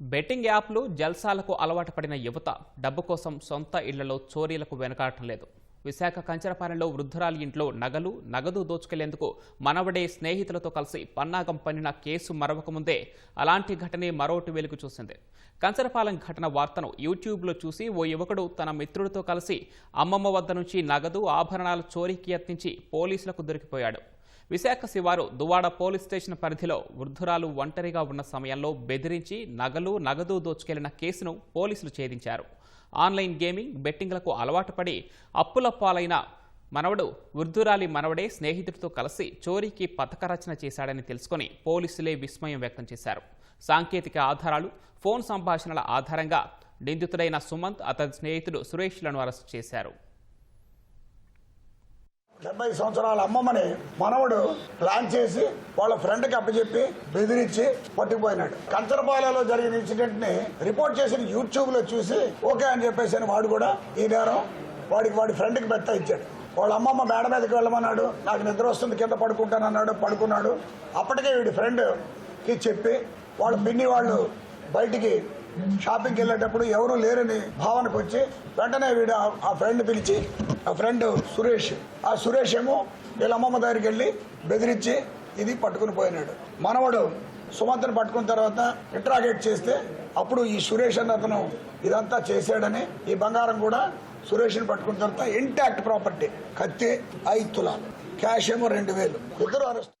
Betting యాప్లు జల్సాలకు అలవాటు పడిన యువత డబ్బు కోసం సొంత ఇళ్ళలో చోరీలకు వెనకాడటం లేదు. విశాఖ కంచరపాలెంలో వృద్ధురాలి ఇంట్లో నగలు నగదు దోచుకెళ్ళేందుకు మనవడే స్నేహితులతో కలిసి పన్నాగం పన్నిన కేసు మరవకముందే అలాంటి ఘటనే మరోటి వెలుగు చూసింది. కంచరపాలెం ఘటన వార్తను యూట్యూబ్లో చూసి ఓ యువకుడు తన మిత్రుడితో కలిసి అమ్మమ్మ వద్ద నుంచి నగదు ఆభరణాల చోరీకి యత్నించి పోలీసులకు దొరికిపోయాడు. విశాఖ శివారు దువాడ పోలీస్ స్టేషన్ పరిధిలో వృద్ధురాలు ఒంటరిగా ఉన్న సమయంలో బెదిరించి నగలు నగదు దోచుకెళ్ళిన కేసును పోలీసులు ఛేదించారు. ఆన్లైన్ గేమింగ్ బెట్టింగ్లకు అలవాటు పడి అప్పుల పాలైన మనవడు వృద్ధురాలి మనవడే స్నేహితుడితో కలిసి చోరీకి పథక రచన చేశాడని తెలుసుకొని పోలీసులే విస్మయం వ్యక్తం చేశారు. సాంకేతిక ఆధారాలు ఫోన్ సంభాషణల ఆధారంగా నిందితుడైన సుమంత్ అతని స్నేహితుడు సురేష్లను అరెస్టు చేశారు. డెబ్బై సంవత్సరాల అమ్మమ్మని మనవడు ప్లాన్ చేసి వాళ్ళ ఫ్రెండ్కి అప్పచెప్పి బెదిరించి పట్టుకుపోయినాడు. కంచరపాలలో జరిగిన ఇన్సిడెంట్ని రిపోర్ట్ చేసిన యూట్యూబ్లో చూసి ఓకే అని చెప్పేసి అని వాడు కూడా ఈ నేరం వాడికి వాడి ఫ్రెండ్కి బెత్త ఇచ్చాడు. వాళ్ళ అమ్మమ్మ మేడ మీదకి వెళ్ళమన్నాడు నాకు నిద్ర వస్తుంది కింద పడుకుంటానన్నాడు పడుకున్నాడు. అప్పటికే వీడి ఫ్రెండ్కి చెప్పి వాళ్ళ పిన్ని వాళ్ళు బయటికి షాపింగ్కి వెళ్ళేటప్పుడు ఎవరు లేరని భావనకు వచ్చి వెంటనే వీడు ఆ- ఫ్రెండ్ పిలిచి ఆ ఫ్రెండ్ సురేష్ ఆ సురేష్ ఏమో వీళ్ళ అమ్మమ్మ దగ్గరికి వెళ్ళి బెదిరించి ఇది పట్టుకుని పోయినాడు. మనవడు సుమంత్ని పట్టుకున్న తర్వాత ఇంట్రాగేట్ చేస్తే అప్పుడు ఈ సురేష్ అన్న అతను ఇదంతా చేశాడని ఈ బంగారం కూడా సురేష్ని పట్టుకున్న తర్వాత ఇంటాక్ట్ ప్రాపర్టీ కత్తి ఐదు తులాలు. క్యాష్ ఏమో రెండు వేలు. ఇద్దరు అరెస్ట్